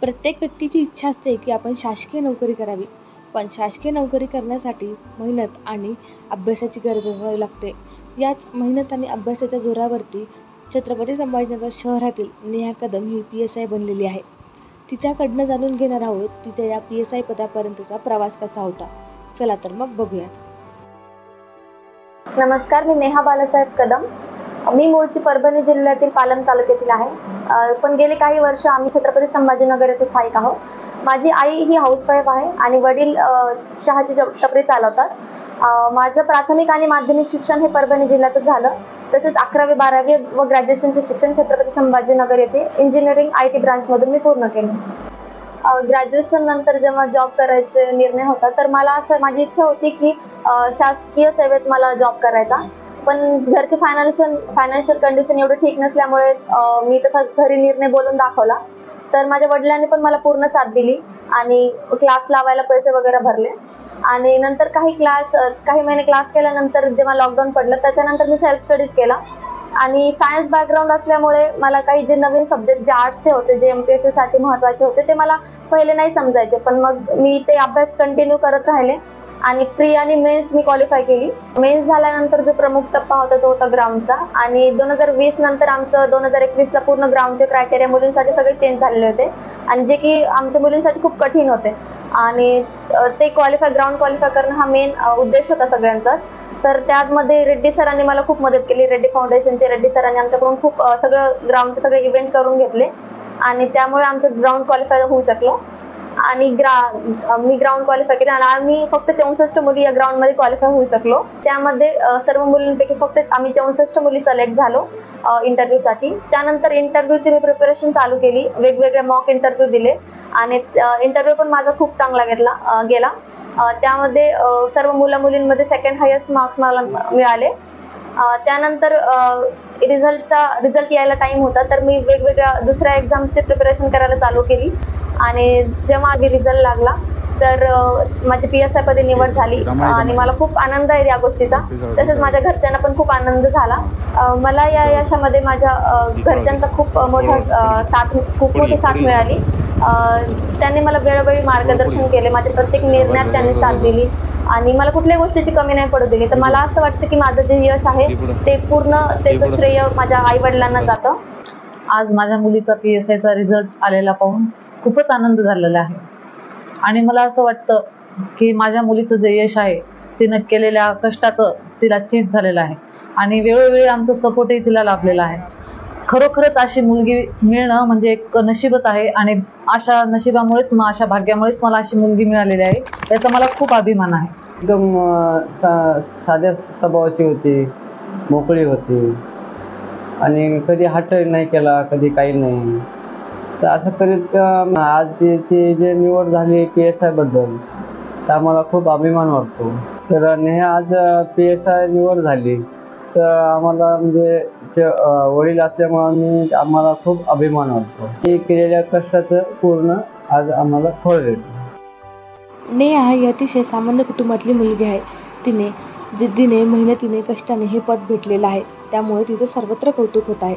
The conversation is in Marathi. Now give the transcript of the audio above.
प्रत्येक व्यक्तीची इच्छा असते की आपण शासकीय नोकरी करावी. पण शासकीय नोकरी करण्यासाठी मेहनत आणि अभ्यासाची गरज असावी लागते. याच मेहनत आणि अभ्यासाच्या जोरावरती छत्रपती संभाजीनगर शहरातील नेहा कदम ही पी एस आय बनलेली आहे. तिच्याकडनं जाणून घेणार आहोत तिच्या या पी एस आय पदापर्यंतचा प्रवास कसा होता. चला तर मग बघूयात. नमस्कार मी नेहा बालासाहेब कदम. मी मूळची परभणी जिल्ह्यातील पालम तालुक्यातील आहे. पण गेले काही वर्ष आम्ही छत्रपती संभाजीनगर येथे स्थायिक आहोत. माझी आई ही हाऊसवाईफ आहे आणि वडील चहाची टपरी चालवतात. माझं प्राथमिक आणि माध्यमिक शिक्षण हे परभणी जिल्ह्यातच झालं. तसेच अकरावी बारावी व ग्रॅज्युएशनचे शिक्षण छत्रपती संभाजीनगर येथे इंजिनिअरिंग आय टी ब्रांचमधून मी पूर्ण केले. ग्रॅज्युएशन नंतर जेव्हा जॉब करायचे निर्णय होता तर मला असं माझी इच्छा होती की शासकीय सेवेत मला जॉब करायचा. पण घरचे फायनान्शियल फायनान्शियल कंडिशन एवढं ठीक नसल्यामुळे मी तसा घरी निर्णय बोलून दाखवला. तर माझ्या वडिलांनी पण मला पूर्ण साथ दिली आणि क्लास लावायला पैसे वगैरे भरले. आणि नंतर काही क्लास काही महिने क्लास केल्यानंतर जेव्हा लॉकडाऊन पडलं त्याच्यानंतर मी सेल्फ स्टडीज केला. आणि सायन्स बॅकग्राऊंड असल्यामुळे मला काही जे नवीन सब्जेक्ट जे आर्ट्सचे होते जे एम पी एस सी साठी महत्त्वाचे होते ते मला पहिले नाही समजायचे. पण मग मी ते अभ्यास कंटिन्यू करत राहिले. आणि प्री आणि मेन्स मी क्वालिफाय केली. मेन्स झाल्यानंतर जो प्रमुख टप्पा होता तो होता ग्राउंडचा आणि दोन हजार वीस नंतर आमचं दोन हजार एकवीस ला पूर्ण ग्राउंडचे क्रायटेरिया मुलींसाठी सगळे चेंज झालेले होते. आणि जे की आमच्या मुलींसाठी खूप कठीण होते. आणि ते क्वालिफाय ग्राउंड क्वालिफाय करणं हा मेन उद्देश होता सगळ्यांचाच. तर त्यामध्ये रेड्डी सरांनी मला खूप मदत केली. रेड्डी फाउंडेशनचे रेड्डी सरांनी आमच्याकडून खूप सगळं ग्राउंडचे सगळे इव्हेंट करून घेतले. आणि त्यामुळे आमचं ग्राउंड क्वालिफाय होऊ शकलं. आणि ग्रा मी ग्राउंड क्वालिफाय केलं आणि आम्ही फक्त चौसष्ट मुली या ग्राउंडमध्ये क्वालिफाय होऊ शकलो. त्यामध्ये सर्व मुलींपैकी फक्त आम्ही चौसष्ट मुली सिलेक्ट झालो इंटरव्ह्यू साठी. त्यानंतर इंटरव्ह्यूची मी प्रिपरेशन चालू केली. वेगवेगळे मॉक इंटरव्ह्यू दिले. आणि इंटरव्ह्यू पण माझा खूप चांगला घेतला गेला. त्यामध्ये सर्व मुला मुलींमध्ये सेकंड हायेस्ट मार्क्स मला मिळाले. त्यानंतर रिझल्टचा रिझल्ट यायला टाइम होता. तर मी वेगवेगळ्या दुसऱ्या एक्झामची प्रिपरेशन करायला चालू केली. आणि जेव्हा आधी रिझल्ट लागला तर माझी पी एस आय पदी निवड झाली. आणि मला खूप आनंद आहे या गोष्टीचा. तसेच माझ्या घरच्यांना पण खूप आनंद झाला. मला या यशामध्ये माझ्या अ, घरच्यांचा खूप मोठा अ, साथ खूप मोठी साथ मिळाली. त्यांनी मला वेळोवेळी मार्गदर्शन केले. माझ्या प्रत्येक निर्णयात त्यांनी साथ दिली. आणि मला कुठल्याही गोष्टीची कमी नाही पडू दिली. तर मला असं वाटतं की माझं जे यश आहे ते पूर्ण त्याचं श्रेय माझ्या आई वडिलांना जातं. आज माझ्या मुलीचा पी एस आयचा रिझल्ट आलेला पाहून खूपच आनंद झालेला आहे. आणि मला असं वाटतं की माझ्या मुलीचं जे यश आहे तिनं केलेल्या कष्टाचं तिला चीज झालेलं आहे. आणि वेळोवेळी आमचा सपोर्टही तिला लाभलेला आहे. खरोखरच अशी मुलगी मिळणं म्हणजे एक नशीबच आहे आणि अशा नशिबामुळेच मग अशा भाग्यामुळेच मला अशी मुलगी मिळालेली आहे. याचा मला खूप अभिमान आहे. एकदम साध्या स्वभावाची होती मोकळी होती. आणि कधी हट नाही केला कधी काही नाही. तर असं करीत का आज तिची जे निवड झाली पी एस आयबद्दल तर आम्हाला खूप अभिमान वाटतो. तर नेहा आज पी एस आय निवड झाली तर आम्हाला म्हणजे वडील असल्यामुळे मी आम्हाला खूप अभिमान वाटतो. ती केलेल्या कष्टाचं पूर्ण आज आम्हाला फळ भेटलं. नेहा ही अतिशय सामान्य कुटुंबातली मुलगी आहे. तिने जिद्दीने मेहनतीने कष्टाने हे पद भेटलेलं आहे. त्यामुळे तिचं सर्वत्र कौतुक होत आहे.